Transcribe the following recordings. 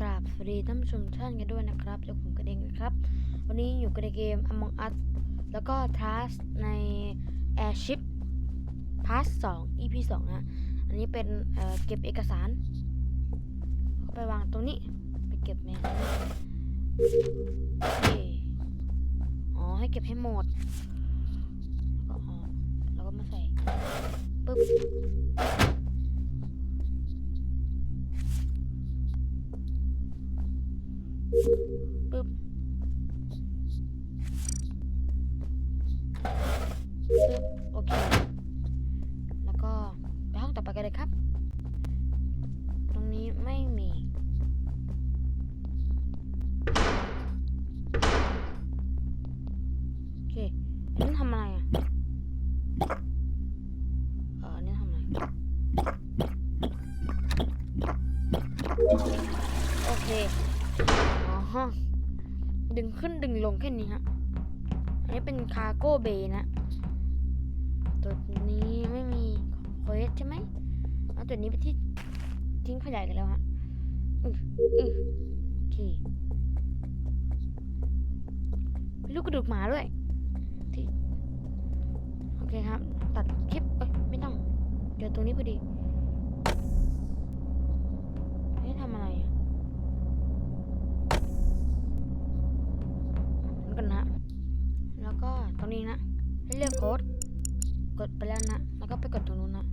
กราบสวัสดีท่านผู้ชมท่านกันด้วยนะครับเดี๋ยวผมกระเด้งนะครับ วันนี้อยู่กันในเกม Among Us แล้วก็ Task ใน Airship Part 2 EP 2นะอันนี้เป็นเเก็บเอกสารเอาไปวางตรงนี้ ไปเก็บแมนโอเคอ๋อ ให้เก็บให้หมดแล้วก็ออกแล้วก็มาใส่ปึ๊บ ปึ๊บปึ๊บโอเค แล้วก็ไปห้องต่อไปกันเลยครับ ตรงนี้ไม่มีโอเคอันนี้ทำอะไรอะ ฮะดึงขึ้นดึงลงแค่นี้ฮะ อันนี้เป็นคาร์โก้เบย์นะ ตัวนี้ไม่มีเควสใช่ไหมเอาตัวนี้ไปที่ทิ้งขยะกันแล้วฮะอืออือโอเคมีลูกกระดูกหมาด้วยที่โอเคครับ ตัดคลิปเอ้ยไม่ต้อง เดี๋ยวตรงนี้พอดี แล้วก็ตรงนี้นะ ให้เลือกโค้ดกดไปแล้วนะ แล้วก็ไปกดตรงนู้นนะ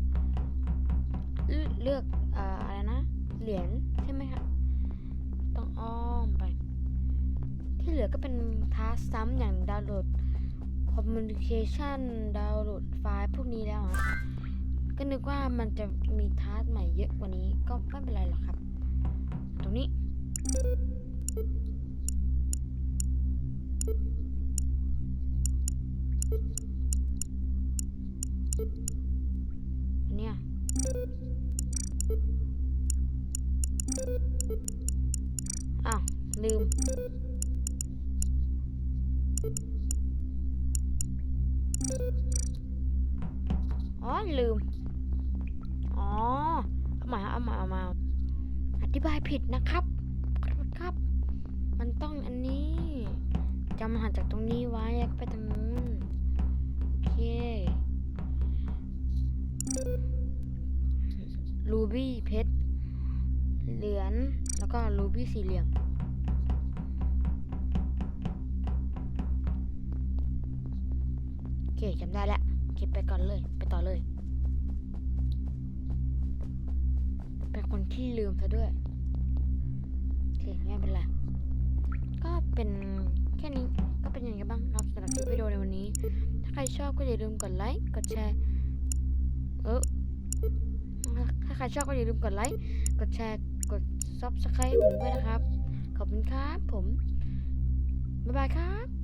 เลือกออะไรนะ เหรียญใช่ไหมคะต้องอ้อมไป ที่เหลือก็เป็นทาสซ้ำอย่างดาวน์โหลด communication ดาวน์โหลดไฟล์พวกนี้แล้วอะก็นึกว่ามันจะมีทาสใหม่เยอะกว่านี้ก็ไม่เป็นไรหรอก เนี้ยอ้าว ลืม อ๋อ ลืม อ๋อ เอามาเอามาเอามา อธิบายผิดนะครับขอโทษครับ มันต้องอันนี้จำรหัสจากตรงนี้ไว้แล้วไปตรงนู้น บี้เพชรเหรียญแล้วก็รูบี้สี่เหลี่ยม โอเคจำได้แล้วเก็บไปก่อนเลย ไปต่อเลย เป็นคนที่ลืมซะด้วยโอเคไม่เป็นไร ก็เป็นแค่นี้ก็เป็นอย่างไรบ้างครับสำหรับคลิปวิดีโอในวันนี้ ถ้าใครชอบก็อย่าลืมกดไลค์ กดแชร์ เออ ใครชอบก็อย่าลืมกดไลค์ กดแชร์ กดซับสไครต์ผมด้วยนะครับ ขอบคุณครับผม บ๊ายบายครับ